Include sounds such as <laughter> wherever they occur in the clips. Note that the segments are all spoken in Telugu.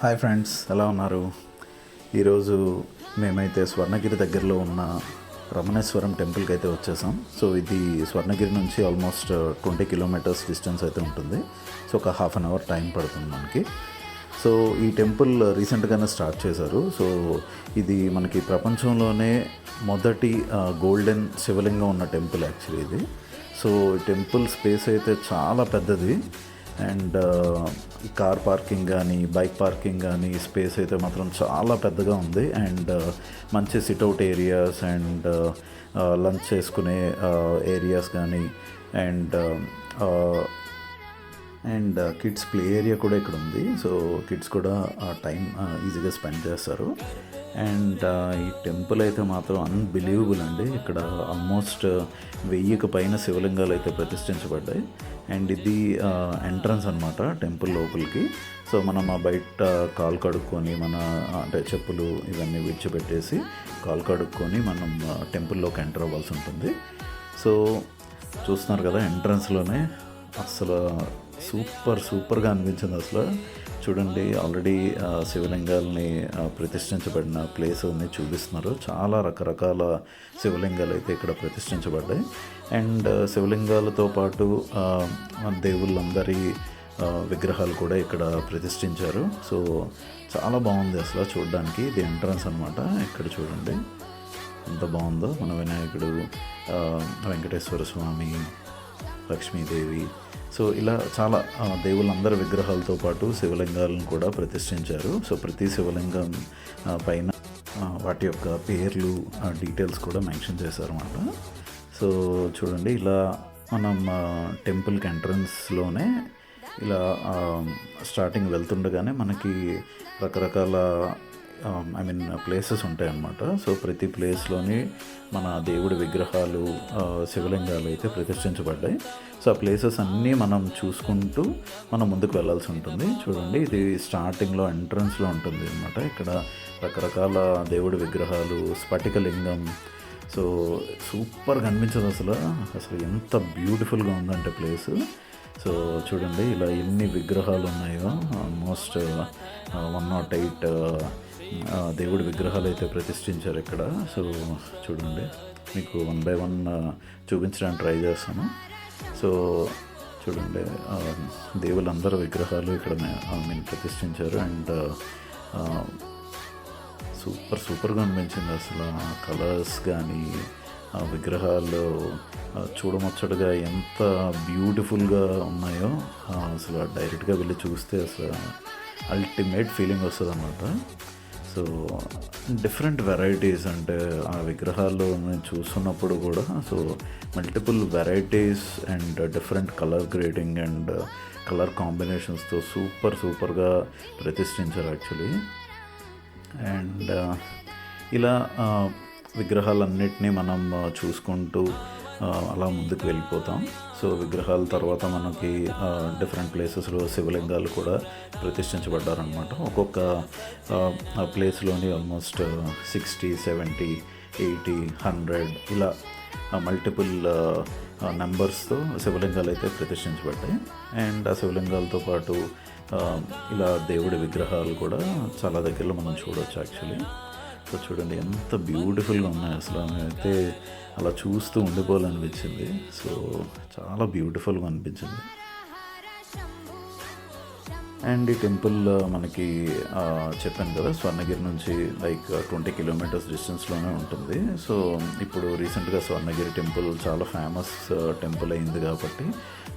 Hi friends. ఎలా ఉన్నారు? ఈరోజు మేమైతే స్వర్ణగిరి దగ్గరలో ఉన్న రమణేశ్వరం టెంపుల్కి అయితే వచ్చేసాం. సో ఇది స్వర్ణగిరి నుంచి ఆల్మోస్ట్ ట్వంటీ కిలోమీటర్స్ డిస్టెన్స్ అయితే ఉంటుంది. సో ఒక హాఫ్ అన్ అవర్ టైం పడుతుంది మనకి. సో ఈ టెంపుల్ రీసెంట్గానే స్టార్ట్ చేశారు. సో ఇది మనకి ప్రపంచంలోనే మొదటి గోల్డెన్ శివలింగం ఉన్న టెంపుల్ యాక్చువల్లీ ఇది. సో ఈ టెంపుల్ స్పేస్ అయితే చాలా పెద్దది. అండ్ కార్ పార్కింగ్ కానీ బైక్ పార్కింగ్ కానీ స్పేస్ అయితే మాత్రం చాలా పెద్దగా ఉంది. అండ్ మంచి sit out areas and lunch చేసుకునే ఏరియాస్ కానీ and and kids play area కూడా ఇక్కడ ఉంది సో కిడ్స్ కూడా ఆ టైం ఈజీగా స్పెండ్ చేస్తారు. అండ్ ఈ టెంపుల్ అయితే మాత్రం అన్బిలీవబుల్ అండి. ఇక్కడ ఆల్మోస్ట్ వెయ్యికి పైన శివలింగాలు అయితే ప్రతిష్ఠించబడ్డాయి. అండ్ ఇది ఎంట్రన్స్ అనమాట టెంపుల్ లోపలికి. సో మనం ఆ బయట కాలు కడుక్కొని మన అంటే చెప్పులు ఇవన్నీ విడిచిపెట్టేసి కాలు కడుక్కొని మనం టెంపుల్లోకి ఎంటర్ అవ్వాల్సి ఉంటుంది. సో చూస్తున్నారు కదా ఎంట్రన్స్లోనే అసలు సూపర్ సూపర్గా అనిపించింది అసలు. చూడండి ఆల్రెడీ శివలింగాల్ని ప్రతిష్ఠించబడిన ప్లేస్ అన్ని చూపిస్తున్నారు. చాలా రకరకాల శివలింగాలు అయితే ఇక్కడ ప్రతిష్ఠించబడ్డాయి. అండ్ శివలింగాలతో పాటు దేవుళ్ళందరి విగ్రహాలు కూడా ఇక్కడ ప్రతిష్ఠించారు. సో చాలా బాగుంది అసలు చూడడానికి. ఇది ఎంట్రన్స్ అనమాట ఇక్కడ చూడండి. ఎంత బాగుందో. మన వినాయకుడు వెంకటేశ్వర స్వామి లక్ష్మీదేవి సో ఇలా చాలా ఆ, దేవుళ్ళందరి విగ్రహాలతో పాటు శివలింగాలను కూడా ప్రతిష్ఠించారు. సో ప్రతి శివలింగం పైన వాటి యొక్క పేర్లు డీటెయిల్స్ కూడా మెన్షన్ చేశారన్నమాట. సో చూడండి ఇలా మనం టెంపుల్కి ఎంట్రన్స్లోనే ఇలా స్టార్టింగ్ వెళ్తుండగానే మనకి రకరకాల ఐ మీన్ ప్లేసెస్ ఉంటాయి అన్నమాట సో ప్రతి ప్లేస్లోని మన దేవుడి విగ్రహాలు శివలింగాలు అయితే ప్రతిష్ఠించబడ్డాయి. సో ఆ ప్లేసెస్ అన్నీ మనం చూసుకుంటూ మనం ముందుకు వెళ్ళాల్సి ఉంటుంది. చూడండి ఇది స్టార్టింగ్లో ఎంట్రన్స్లో ఉంటుంది అనమాట ఇక్కడ రకరకాల దేవుడి విగ్రహాలు స్ఫటికలింగం. సో సూపర్ కనిపించదు అసలు. అసలు ఎంత బ్యూటిఫుల్గా ఉందంటే ప్లేస్ సో చూడండి ఇలా ఎన్ని విగ్రహాలు ఉన్నాయో. ఆల్మోస్ట్ వన్ నాట్ ఎయిట్ దేవుడి విగ్రహాలు అయితే ప్రతిష్ఠించారు ఇక్కడ. సో చూడండి మీకు వన్ బై వన్ చూపించడానికి ట్రై చేస్తాను. సో చూడండి ఆ, విగ్రహాలు ఇక్కడ మేము ప్రతిష్ఠించారు. అండ్ సూపర్ సూపర్గా అనిపించింది అసలు ఆ కలర్స్ కానీ ఆ విగ్రహాలు చూడముచ్చటగా ఎంత బ్యూటిఫుల్గా ఉన్నాయో అసలు డైరెక్ట్గా వెళ్ళి చూస్తే అసలు అల్టిమేట్ ఫీలింగ్ వస్తుంది అన్నమాట సో డిఫరెంట్ వెరైటీస్ అంటే ఆ విగ్రహాల్లో నేను చూస్తున్నప్పుడు కూడా so multiple varieties and different colour grading and colour కాంబినేషన్స్తో super సూపర్గా ప్రతిష్ఠించారు యాక్చువల్లీ అండ్ ఇలా విగ్రహాలన్నిటినీ మనం చూసుకుంటూ అలా ముందుకు వెళ్ళిపోతాం. సో విగ్రహాల తర్వాత మనకి డిఫరెంట్ ప్లేసెస్లో శివలింగాలు కూడా ప్రతిష్ఠించబడ్డారనమాట ఒక్కొక్క ప్లేస్లోని almost sixty seventy eighty hundred ఇలా మల్టిపుల్ నెంబర్స్తో శివలింగాలు అయితే ప్రతిష్ఠించబడ్డాయి. అండ్ ఆ శివలింగాలతో పాటు ఇలా దేవుడి విగ్రహాలు కూడా చాలా దగ్గరలో మనం చూడవచ్చు యాక్చువల్లీ సో చూడండి ఎంత బ్యూటిఫుల్గా ఉన్నాయి అసలు. అయితే అలా చూస్తూ ఉండిపోవాలనిపించింది. సో చాలా బ్యూటిఫుల్గా అనిపించింది. అండ్ ఈ టెంపుల్ మనకి చెప్పాను కదా స్వర్ణగిరి నుంచి లైక్ ట్వంటీ కిలోమీటర్స్ డిస్టెన్స్లోనే ఉంటుంది. సో ఇప్పుడు రీసెంట్గా స్వర్ణగిరి టెంపుల్ చాలా ఫేమస్ టెంపుల్ అయింది కాబట్టి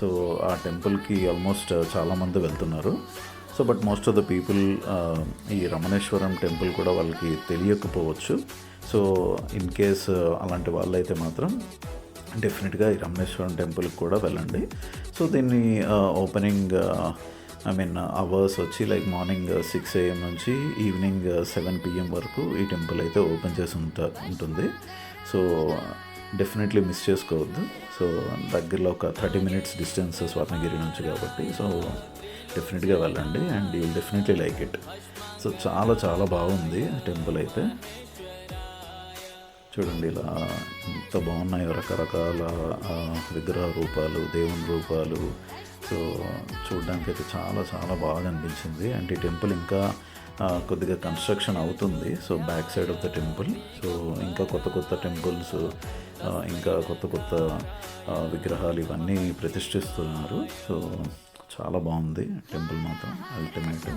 సో ఆ టెంపుల్కి ఆల్మోస్ట్ చాలామంది వెళ్తున్నారు. So but most of the people ఈ రమణేశ్వరం టెంపుల్ కూడా వాళ్ళకి తెలియకపోవచ్చు. సో ఇన్ కేస్ అలాంటి వాళ్ళైతే మాత్రం డెఫినెట్గా ఈ రమణేశ్వరం టెంపుల్కి కూడా వెళ్ళండి. సో దీన్ని ఓపెనింగ్ ఐ మీన్ అవర్స్ వచ్చి లైక్ మార్నింగ్ సిక్స్ ఏఎం నుంచి ఈవినింగ్ సెవెన్ పిఎం వరకు ఈ టెంపుల్ అయితే ఓపెన్ చేసి ఉంటా ఉంటుంది. సో డెఫినెట్లీ మిస్ చేసుకోవద్దు. సో దగ్గరలో ఒక థర్టీ మినిట్స్ డిస్టెన్స్ స్వర్ణగిరి నుంచి కాబట్టి సో డెఫినెట్గా వెళ్ళండి and you definitely like it. So చాలా చాలా బాగుంది టెంపుల్ అయితే. చూడండి ఇలా ఎంత బాగున్నాయో రకరకాల విగ్రహ రూపాలు దేవుని రూపాలు. సో చూడడానికి అయితే చాలా చాలా బాగా అనిపించింది. అండ్ ఈ టెంపుల్ ఇంకా కొద్దిగా కన్స్ట్రక్షన్ అవుతుంది. So back side of the temple. So ఇంకా కొత్త కొత్త టెంపుల్స్ ఇంకా కొత్త కొత్త విగ్రహాలు ఇవన్నీ ప్రతిష్ఠిస్తున్నారు. సో చాలా బాగుంది. టెంపుల్ మాత్రం అల్టిమేట్.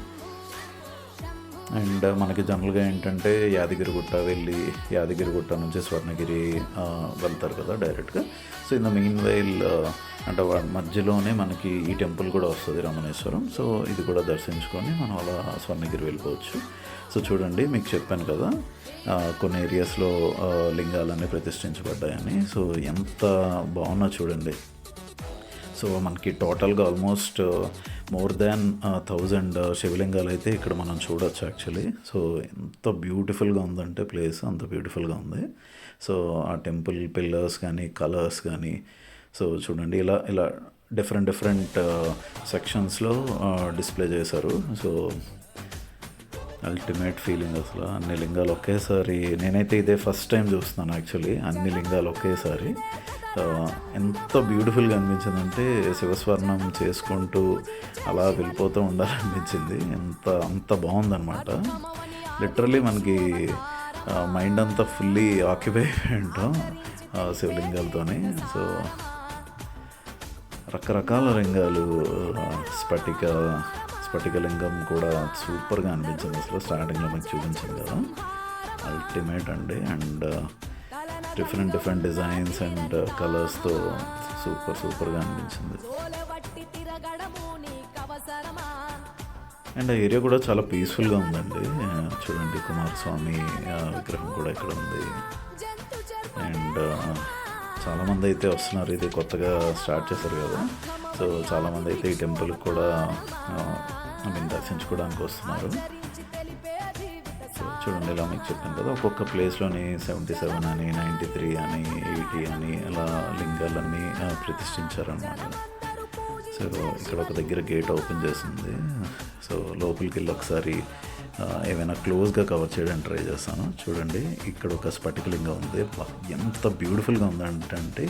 అండ్ మనకి జనరల్గా ఏంటంటే యాదగిరిగుట్ట వెళ్ళి యాదగిరిగుట్ట నుంచి స్వర్ణగిరి వెళ్తారు కదా డైరెక్ట్గా. So in the main while అంటే మధ్యలోనే మనకి ఈ టెంపుల్ కూడా వస్తుంది రమణేశ్వరం. సో ఇది కూడా దర్శించుకొని మనం అలా స్వర్ణగిరి వెళ్ళిపోవచ్చు. సో చూడండి మీకు చెప్పాను కదా కొన్ని ఏరియాస్లో లింగాలన్నీ ప్రతిష్ఠించబడ్డాయని. సో ఎంత బాగున్నా చూడండి. సో మనకి టోటల్గా ఆల్మోస్ట్ మోర్ దాన్ థౌజండ్ శివలింగాలు అయితే ఇక్కడ మనం చూడొచ్చు యాక్చువల్లీ సో ఎంత బ్యూటిఫుల్గా ఉందంటే ప్లేస్ అంత బ్యూటిఫుల్గా ఉంది. సో ఆ టెంపుల్ పిల్లర్స్ కానీ కలర్స్ కానీ సో చూడండి ఇలా ఇలా డిఫరెంట్ డిఫరెంట్ సెక్షన్స్లో డిస్ప్లే చేశారు. సో అల్టిమేట్ ఫీలింగ్ అసలు. అన్ని లింగాలు ఒకేసారి నేనైతే ఇదే ఫస్ట్ టైం చూస్తున్నాను యాక్చువల్లీ అన్ని లింగాలు ఒకేసారి. ఎంత బ్యూటిఫుల్గా అనిపించిందంటే శివస్వర్ణం చేసుకుంటూ అలా వెళ్ళిపోతూ ఉండాలనిపించింది. ఎంత అంత బాగుందనమాట లిటరలీ మనకి మైండ్ అంతా ఫుల్లీ ఆక్యుపై ఉంటాం శివలింగాలతోనే. సో రకరకాల లింగాలు స్ఫటిక స్ఫటికలింగం కూడా సూపర్గా అనిపించింది అసలు. స్టార్టింగ్లో మనకి చూపించింది కదా. అల్టిమేట్ అండి. And different different designs and కలర్స్తో సూపర్ సూపర్గా అనిపించింది. అండ్ ఆ ఏరియా కూడా చాలా పీస్ఫుల్గా ఉందండి. చూడండి కుమారస్వామి విగ్రహం కూడా ఇక్కడ ఉంది. అండ్ చాలామంది అయితే వస్తున్నారు. ఇది కొత్తగా స్టార్ట్ చేశారు కదా. సో చాలామంది అయితే ఈ టెంపుల్కి కూడా ఐ మీన్ దర్శించుకోవడానికి వస్తున్నారు. చూడండి ఇలా మీకు చెప్పాను కదా ఒక్కొక్క ప్లేస్లోని సెవెంటీ సెవెన్ అని నైంటీ త్రీ అని ఎయిటీ అని అలా లింగాలన్నీ ప్రతిష్ఠించారనమాట సో ఇక్కడ ఒక దగ్గర గేట్ ఓపెన్ చేసింది. సో లోపలికి వెళ్ళి ఒకసారి ఏమైనా క్లోజ్గా కవర్ చేయడానికి ట్రై చేస్తాను. చూడండి ఇక్కడ ఒక స్ఫటికలింగం ఉంది. ఎంత బ్యూటిఫుల్గా ఉందంటే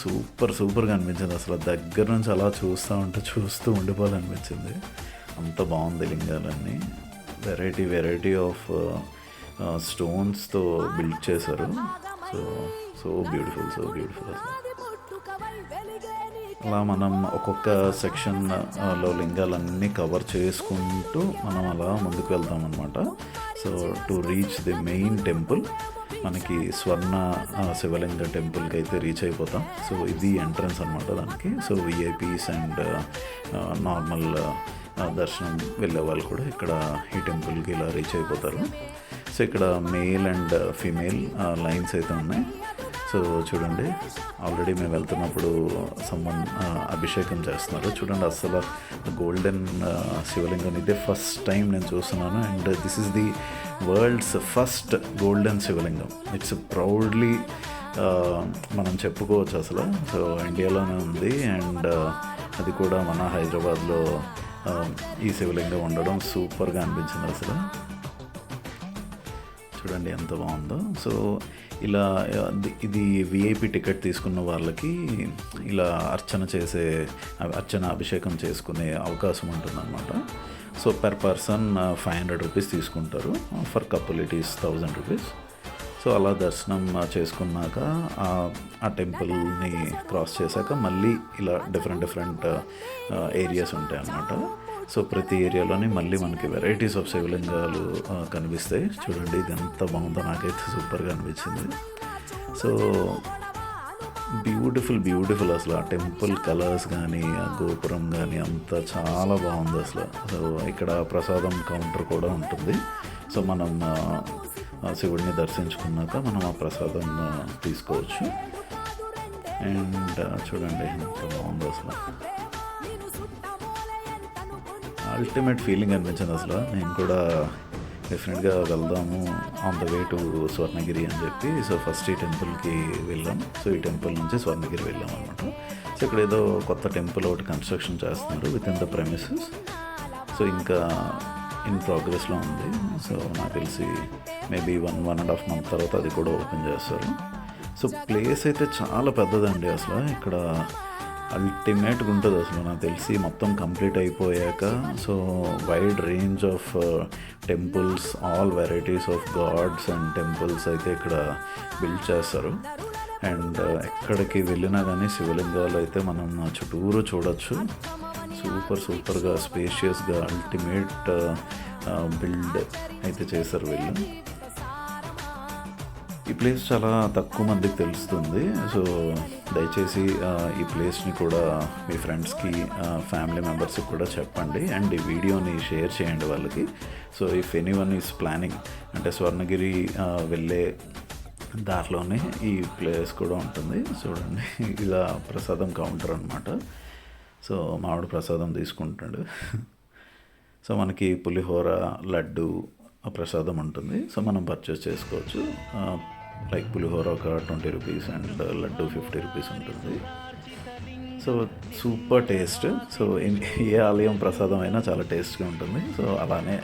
సూపర్ సూపర్గా అనిపించింది. అసలు దగ్గర నుంచి అలా చూస్తూ ఉంటే చూస్తూ ఉండిపోవాలనిపించింది. అంత బాగుంది లింగాలన్నీ. వెరైటీ వెరైటీ ఆఫ్ స్టోన్స్తో బిల్డ్ చేశారు. So so beautiful so beautiful అలా మనం ఒక్కొక్క సెక్షన్లో లింగాలన్నీ కవర్ చేసుకుంటూ మనం అలా ముందుకు వెళ్తాం అనమాట so to reach the main temple మనకి స్వర్ణ శివలింగ టెంపుల్కి అయితే రీచ్ అయిపోతాం. సో ఇది ఎంట్రన్స్ అనమాట దానికి. సో విఐపీస్ అండ్ నార్మల్ దర్శనం వెళ్ళే వాళ్ళు కూడా ఇక్కడ ఈ టెంపుల్కి ఇలా రీచ్ అయిపోతారు. సో ఇక్కడ మేల్ అండ్ ఫీమేల్ లైన్స్ అయితే ఉన్నాయి. సో చూడండి ఆల్రెడీ మేము వెళ్తున్నప్పుడు సమ్మన్ అభిషేకం చేస్తున్నారు. చూడండి అసలు గోల్డెన్ శివలింగం ఇదే ఫస్ట్ టైం నేను చూస్తున్నాను. And this is the world's first golden శివలింగం. ఇట్స్ ప్రౌడ్లీ uh, మనం చెప్పుకోవచ్చు అసలు. సో ఇండియాలోనే ఉంది. అండ్ uh, అది కూడా మన హైదరాబాద్లో um, ఈ శివలింగం ఉండడం సూపర్గా అనిపించింది అసలు. చూడండి ఎంత బాగుందో. సో ఇలా ఇది విఐపి టికెట్ తీసుకున్న వాళ్ళకి ఇలా అర్చన చేసే అర్చన అభిషేకం చేసుకునే అవకాశం ఉంటుందన్నమాట. So per person five hundred rupees తీసుకుంటారు. For couple it is thousand rupees. So అలా దర్శనం చేసుకున్నాక ఆ- టెంపుల్ని క్రాస్ చేశాక మళ్ళీ ఇలా డిఫరెంట్ డిఫరెంట్ ఏరియాస్ ఉంటాయి అన్నమాట. సో ప్రతి ఏరియాలోని మళ్ళీ మనకి వెరైటీస్ ఆఫ్ శివలింగాలు కనిపిస్తాయి. చూడండి ఇది ఎంత బాగుందో నాకైతే సూపర్గా అనిపించింది. సో బ్యూటిఫుల్ బ్యూటిఫుల్ అసలు. ఆ టెంపుల్ కలర్స్ కానీ ఆ గోపురం కానీ అంతా చాలా బాగుంది అసలు. సో ఇక్కడ ప్రసాదం కౌంటర్ కూడా ఉంటుంది. సో మనం ఆ, శివుడిని దర్శించుకున్నాక మనం ఆ ప్రసాదం తీసుకోవచ్చు. అండ్ చూడండి ఎంత బాగుంది అసలు. అల్టిమేట్ ఫీలింగ్ అనిపించింది అసలు. నేను కూడా డెఫినెట్గా వెళ్దాము on the way to Swarnagiri అని చెప్పి. సో ఫస్ట్ ఈ టెంపుల్కి వెళ్ళాం. సో ఈ టెంపుల్ నుంచి స్వర్ణగిరి వెళ్ళాం అనమాట సో ఇక్కడ ఏదో కొత్త టెంపుల్ ఒకటి కన్స్ట్రక్షన్ చేస్తున్నారు with in the premises so ఇంకా ఇన్ ప్రోగ్రెస్లో ఉంది. సో నాకు తెలిసి maybe one one and half month తర్వాత అది కూడా ఓపెన్ చేస్తారు. సో ప్లేస్ అయితే చాలా పెద్దదండి అసలు. ఇక్కడ అల్టిమేట్గా ఉంటుంది అసలు నాకు తెలిసి మొత్తం కంప్లీట్ అయిపోయాక. So wide range of temples all varieties of gods and temples అయితే ఇక్కడ బిల్డ్ చేస్తారు. అండ్ uh, ఎక్కడికి వెళ్ళినా కానీ శివలింగాలు అయితే మనం చుట్టూరు చూడొచ్చు. సూపర్ సూపర్గా స్పేషియస్గా అల్టిమేట్ బిల్డ్ అయితే చేశారు వీళ్ళు. ఈ ప్లేస్ చాలా తక్కువ మందికి తెలుస్తుంది. సో దయచేసి ఈ ప్లేస్ని కూడా మీ ఫ్రెండ్స్కి ఫ్యామిలీ మెంబర్స్కి కూడా చెప్పండి. అండ్ ఈ వీడియోని షేర్ చేయండి వాళ్ళకి. So if anyone is planning అంటే స్వర్ణగిరి వెళ్ళే దారిలోనే ఈ ప్లేస్ కూడా ఉంటుంది. చూడండి ఇలా ప్రసాదం కౌంటర్ అనమాట సో మామిడి ప్రసాదం తీసుకుంటాడు సో మనకి పులిహోర లడ్డు ప్రసాదం ఉంటుంది. సో మనం పర్చేస్ చేసుకోవచ్చు. లైక్ పులిహోర ఒక twenty rupees and laddu fifty rupees ఉంటుంది. So super taste. సో ఏ ఆలయం ప్రసాదం అయినా చాలా టేస్ట్గా ఉంటుంది. సో అలానే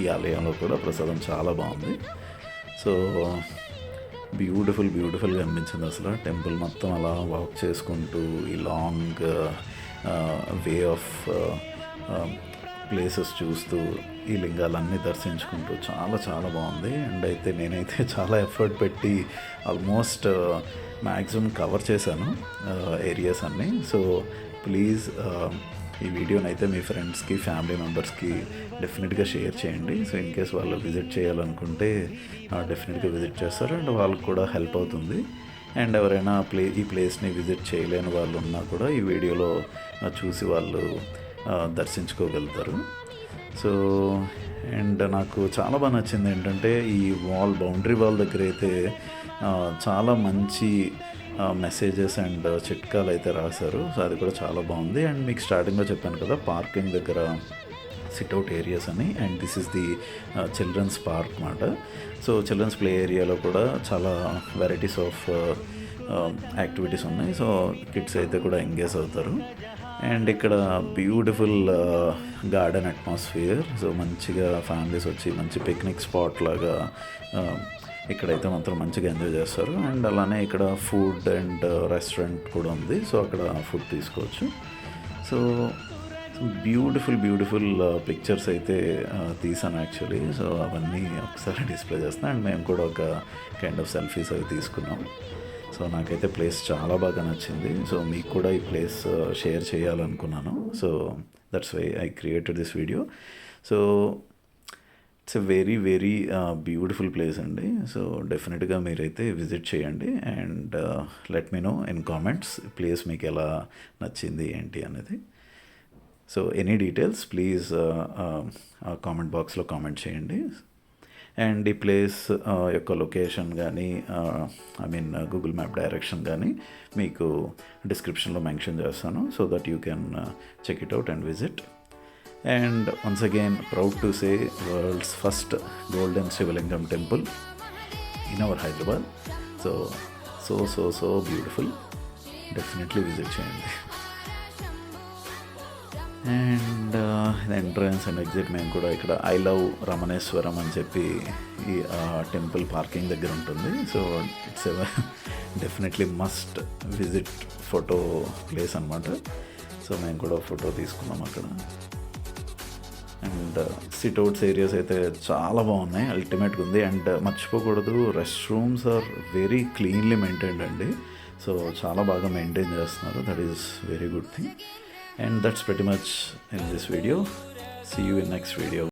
ఈ ఆలయంలో కూడా ప్రసాదం చాలా బాగుంది. సో బ్యూటిఫుల్ బ్యూటిఫుల్గా అనిపించింది అసలు. టెంపుల్ మొత్తం అలా వాక్ చేసుకుంటూ ఈ లాంగ్ వే ఆఫ్ ప్లేసెస్ చూస్తూ ఈ లింగాలన్నీ దర్శించుకుంటూ చాలా చాలా బాగుంది. అండ్ అయితే నేనైతే <laughs> చాలా ఎఫర్ట్ పెట్టి ఆల్మోస్ట్ మ్యాక్సిమం కవర్ చేశాను uh, ఏరియాస్ అన్నీ. సో ప్లీజ్ um, ఈ వీడియోని అయితే మీ ఫ్రెండ్స్కి ఫ్యామిలీ మెంబర్స్కి డెఫినెట్గా షేర్ చేయండి. సో ఇన్ కేస్ వాళ్ళు విజిట్ చేయాలనుకుంటే డెఫినెట్గా విజిట్ చేస్తారు. అండ్ వాళ్ళకి కూడా హెల్ప్ అవుతుంది. అండ్ ఎవరైనా ప్లే ఈ ప్లేస్ని విజిట్ చేయలేని వాళ్ళు ఉన్నా కూడా ఈ వీడియోలో చూసి వాళ్ళు దర్శించుకోగలుగుతారు. సో అండ్ నాకు చాలా బాగా నచ్చింది ఏంటంటే ఈ వాల్ బౌండరీ వాల్ దగ్గర అయితే చాలా మంచి మెసేజెస్ అండ్ చిట్కాలు అయితే రాశారు. సో అది కూడా చాలా బాగుంది. అండ్ మీకు స్టార్టింగ్లో చెప్పాను కదా పార్కింగ్ దగ్గర సిట్అవుట్ ఏరియాస్ అని and this is the children's park అనమాట సో చిల్డ్రన్స్ ప్లే ఏరియాలో కూడా చాలా వెరైటీస్ ఆఫ్ యాక్టివిటీస్ ఉన్నాయి. సో కిడ్స్ అయితే కూడా ఎంగేజ్ అవుతారు. అండ్ ఇక్కడ బ్యూటిఫుల్ గార్డెన్ అట్మాస్ఫియర్ సో మంచిగా ఫ్యామిలీస్ వచ్చి మంచి పిక్నిక్ స్పాట్ లాగా um, ఇక్కడైతే మాత్రం మంచిగా ఎంజాయ్ చేస్తారు. అండ్ అలానే ఇక్కడ ఫుడ్ అండ్ రెస్టారెంట్ కూడా ఉంది. సో అక్కడ ఫుడ్ తీసుకోవచ్చు. సో బ్యూటిఫుల్ బ్యూటిఫుల్ పిక్చర్స్ అయితే uh, తీసాను యాక్చువల్లీ సో అవన్నీ ఒకసారి డిస్ప్లే చేస్తాను అండ్ మేము కూడా ఒక కైండ్ ఆఫ్ సెల్ఫీస్ అవి తీసుకున్నాం. సో నాకైతే ప్లేస్ చాలా బాగా నచ్చింది. సో మీకు కూడా ఈ ప్లేస్ షేర్ uh, చేయాలనుకున్నాను. So that's why I created this video so it's a very very beautiful place అండి. సో డెఫినెట్గా మీరైతే విజిట్ చేయండి. And let me know in comments place మీకు ఎలా నచ్చింది ఏంటి అనేది. So any details please comment బాక్స్లో కామెంట్ చేయండి. అండ్ ఈ ప్లేస్ యొక్క లొకేషన్ కానీ I mean Google map direction కానీ మీకు డిస్క్రిప్షన్లో మెన్షన్ చేస్తాను so that you can check it out and visit and once again proud to say world's first golden శివలింగం temple in our Hyderabad so so so so beautiful definitely visit చేయండి. అండ్ ఎంట్రన్స్ అండ్ ఎగ్జిట్ మేము కూడా ఇక్కడ ఐ లవ్ రమణేశ్వరం అని చెప్పి ఈ టెంపుల్ పార్కింగ్ దగ్గర ఉంటుంది. So it's definitely must visit photo place అనమాట సో మేము కూడా ఫోటో తీసుకున్నాం అక్కడ. అండ్ సిట్అవుట్స్ ఏరియాస్ అయితే చాలా బాగున్నాయి అల్టిమేట్గా ఉంది. అండ్ మర్చిపోకూడదు rest rooms are very cleanly maintained అండి. సో చాలా బాగా మెయింటైన్ చేస్తున్నారు. That is very good thing and that's pretty much in this video. See you in next video.